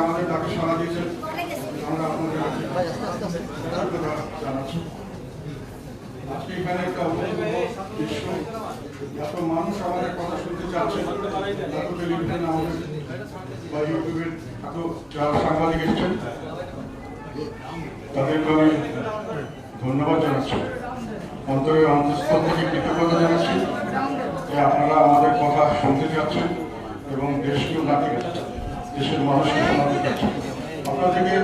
আমাদের ডাকে সাড়া দিয়েছেন। আমরা আপনাদের জানাচ্ছি। এখানে একটা এত মানুষ আমাদের কথা শুনতে চাচ্ছে। এত টেলিভিশন আমাদের বা ইউটিউবের এত যারা সাংবাদিক এসেছেন, তাদেরকে আমি ধন্যবাদ জানাচ্ছি। অন্তরের অন্তঃস্থল থেকে কৃতজ্ঞতা জানাচ্ছি। আপনারা আমাদের কথা শুনতে চাচ্ছেন এবং দেশকে উন্নতি দেশের মানুষকে শোনাতে চাচ্ছেন আপনাদেরকে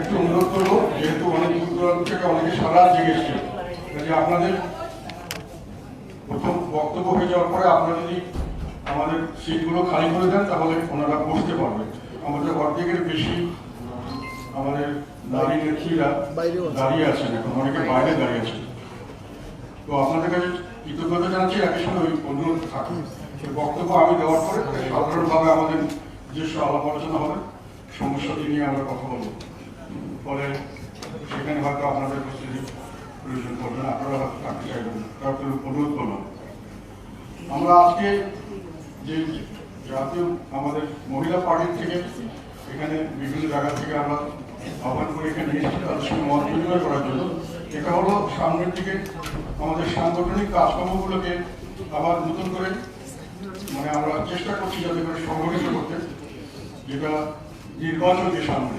একটু অনুরোধ করব, যেহেতু অনেক দূর দূরান্ত থেকে অনেকে সারা জেগে যে আপনাদের প্রথম বক্তব্য হয়ে যাওয়ার পরে আপনারা যদি আমাদের সিটগুলো খালি করে দেন, তাহলে ওনারা বসতে পারবেন। আমাদের অর্ধেকের বেশি আমাদের নারী নেত্রীরা দাঁড়িয়ে আছেন, এখন অনেকে বাইরে দাঁড়িয়ে আছেন। তো আপনাদের কাছে কৃতজ্ঞতা জানাচ্ছি একই সঙ্গে ওই অনুরোধ সেই বক্তব্য আমি দেওয়ার পরে সাধারণভাবে আমাদের যে আলাপ আলোচনা হবে সমস্যাটি নিয়ে আমরা কথা বলব। ফলে সেখানে হয়তো আপনাদের উপস্থিতি প্রয়োজন পড়বে আপনারা হয়তো থাকতে চাইবেন তারপরে অনুরোধ করলাম আমরা আজকে যে জাতীয় আমাদের মহিলা পার্টির থেকে এখানে বিভিন্ন জায়গা থেকে আমরা আহ্বান করে এখানে এসেছি, তাদের সঙ্গে মত বিনিময় করার জন্য। এটা হলো সামনের দিকে আমাদের সাংগঠনিক কাজকর্মগুলোকে আবার নতুন করে মানে আমরা চেষ্টা করছি যাতে করে সংগঠিত করতে, যেটা নির্বাচনকে সামনে।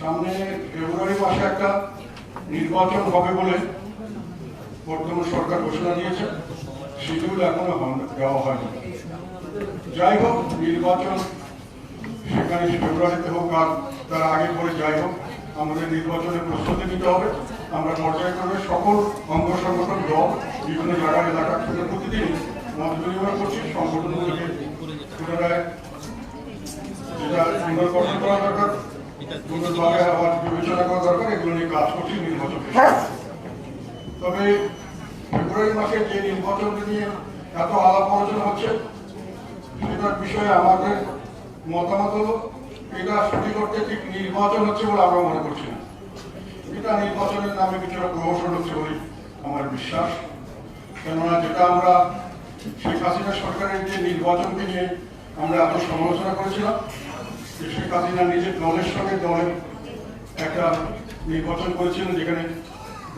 সামনে ফেব্রুয়ারি মাসে একটা নির্বাচন হবে বলে বর্তমান সরকার ঘোষণা দিয়েছে শিডিউল এখনও দেওয়া হয়নি। যাই হোক, নির্বাচন সেখানে ফেব্রুয়ারিতে হোক আর তার আগে পরে যাই হোক, আমাদের নির্বাচনের প্রস্তুতি নিতে হবে। আমরা পর্যায়ক্রমে সকল অঙ্গ সংগঠন, দল, বিভিন্ন জায়গায় এলাকা থেকে প্রতিদিন মত বিনিময় করছি, সংগঠনগুলোকে কাজ করছি, নির্বাচন তবে ফেব্রুয়ারি মাসে যে নিয়ে এত আলাপ হচ্ছে বিষয়ে আমাদের মতামত হলো, এটা সঠিক অর্থে ঠিক নির্বাচন হচ্ছে বলে আমরা মনে করছি এটা নির্বাচনের নামে কিছুটা প্রহসন হচ্ছে বলে আমার বিশ্বাস। কেননা যেটা আমরা শেখ হাসিনা সরকারের যে নির্বাচনকে নিয়ে আমরা এত সমালোচনা করেছিলাম, যে শেখ হাসিনা নিজের দলের সঙ্গে দলের একটা নির্বাচন করেছিলেন যেখানে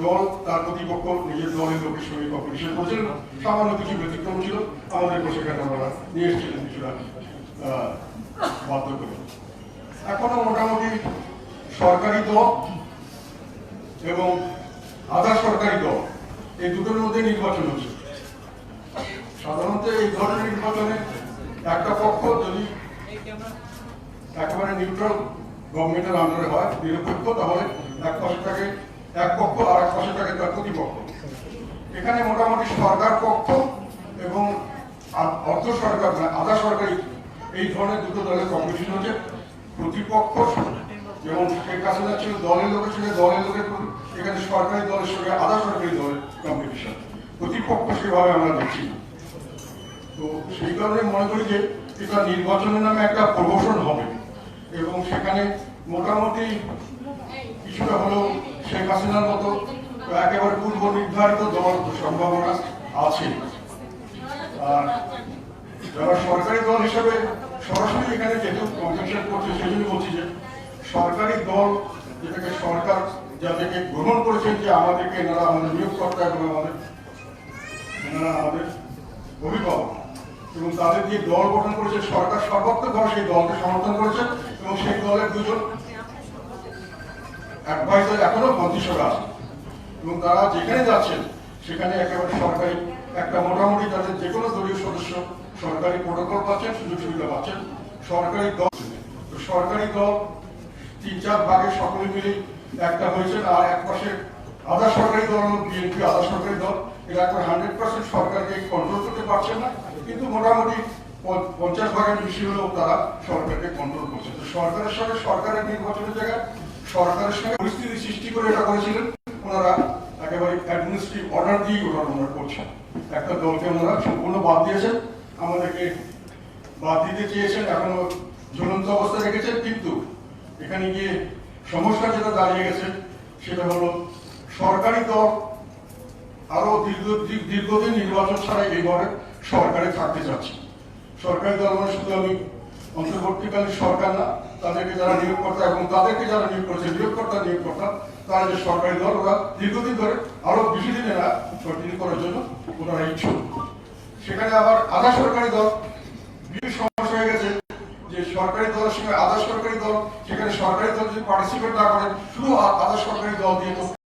দল তার প্রতিপক্ষ নিজের দলের লোকের সঙ্গে কম্পিটিশন করেছিলেন। সামান্য কিছু ব্যতিক্রম ছিল। আমাদেরকে সেখানে আমরা নিয়ে এসেছিলেন কিছুটা বাধ্য করে। এখনও মোটামুটি সরকারি দল এবং আধা সরকারি দল এই দুটোর মধ্যে নির্বাচন হচ্ছে। সাধারণত এই ধরনের নির্বাচনে একটা পক্ষ যদি একেবারে নিউট্রাল গভর্নমেন্টের আন্ডারে হয়, নিরপেক্ষ, তাহলে এক পাশে থাকে এক পক্ষ আর এক পাশে থাকে তার প্রতিপক্ষ। এখানে মোটামুটি সরকার পক্ষ এবং অর্ধ সরকার মানে আধা সরকারি এই ধরনের দুটো দলের কম্পিটিশন হচ্ছে। প্রতিপক্ষ যেমন শেখ হাসিনা ছিল দলের লোকের সঙ্গে দলের লোকের এখানে সরকারি দলের সঙ্গে আধা সরকারি দলের কম্পিটিশন প্রতিপক্ষ সেভাবে আমরা দেখছি না। তো সেই কারণে মনে করি যে এটা নির্বাচনের নামে একটা প্রহসন হবে। এবং সেখানে মোটামুটি কিছুটা হলেও শেখ হাসিনার মতো একেবারে পূর্ব নির্ধারিত দল সম্ভাবনা আছে। আর যারা সরকারি দল হিসেবে সরাসরি এখানে যেহেতু কম্পিটিশন করছে সেই জন্য বলছি যে সরকারি দল যেটাকে সরকার যাদেরকে গ্রহণ করেছেন যে আমাদেরকে এনারা আমাদের নিয়োগকর্তা এবং আমাদের এনারা আমাদের অভিভাবক এবং তাদের যে দল গঠন করেছে, সরকার সর্বাত্মকভাবে সেই দলকে সমর্থন করেছে এবং সেই দলের দুজন অ্যাডভাইজার এখনও মন্ত্রিসভা আছে এবং তারা যেখানে যাচ্ছেন, সেখানে একেবারে সরকারি একটা মোটামুটি তাদের যে কোনো দলীয় সদস্য সরকারি প্রোটোকল পাচ্ছেন সুযোগ সুবিধা পাচ্ছেন। সরকারি দল সরকারি দল তিন চার ভাগে সকলে মিলে একটা হয়েছেন আর এক পাশে আধা সরকারি দল বিএনপি আধা সরকারি দল। এরা এখন হান্ড্রেড পার্সেন্ট সরকারকে কন্ট্রোল করতে পারছেন না, কিন্তু মোটামুটি পঞ্চাশ ভাগের বেশি হলেও তারা সরকারকে কন্ট্রোল করছে। তো সরকারের সঙ্গে সরকারের নির্বাচনের জায়গায় সরকারের সঙ্গে পরিস্থিতি সৃষ্টি করে এটা করেছিলেন। ওনারা একেবারে অ্যাডমিনিস্ট্রেটিভ অর্ডার দিয়ে ওটা ওনারা করছেন। একটা দলকে ওনারা সম্পূর্ণ বাদ দিয়েছেন। আমাদেরকে বাদ দিতে চেয়েছেন, এখনও ঝুলন্ত অবস্থা রেখেছেন, কিন্তু এখানে গিয়ে সমস্যা যেটা দাঁড়িয়ে গেছে, সেটা হলো সরকারি দল আরও দীর্ঘ, দীর্ঘ- দীর্ঘদিন নির্বাচন ছাড়া এইভাবে সরকারে থাকতে চাচ্ছে। সরকারি দল মানে শুধু আমি অন্তর্বর্তীকালীন সরকার না, তাদেরকে যারা নিয়োগকর্তা এবং তাদেরকে যারা নিয়োগ করেছে, নিয়োগকর্তা নিয়োগকর্তা, তারা যে সরকারি দল, ওরা দীর্ঘদিন ধরে আরও বেশি দিন এরা কন্টিনিউ করার জন্য ওনারা ইচ্ছুক। সেখানে আবার আধা সরকারি দল বিভিন্ন সমস্যা হয়ে গেছে যে সরকারি দলের সঙ্গে আধা সরকারি দল সেখানে সরকারি দল যদি পার্টিসিপেট না করে শুধু আধা সরকারি দল দিয়ে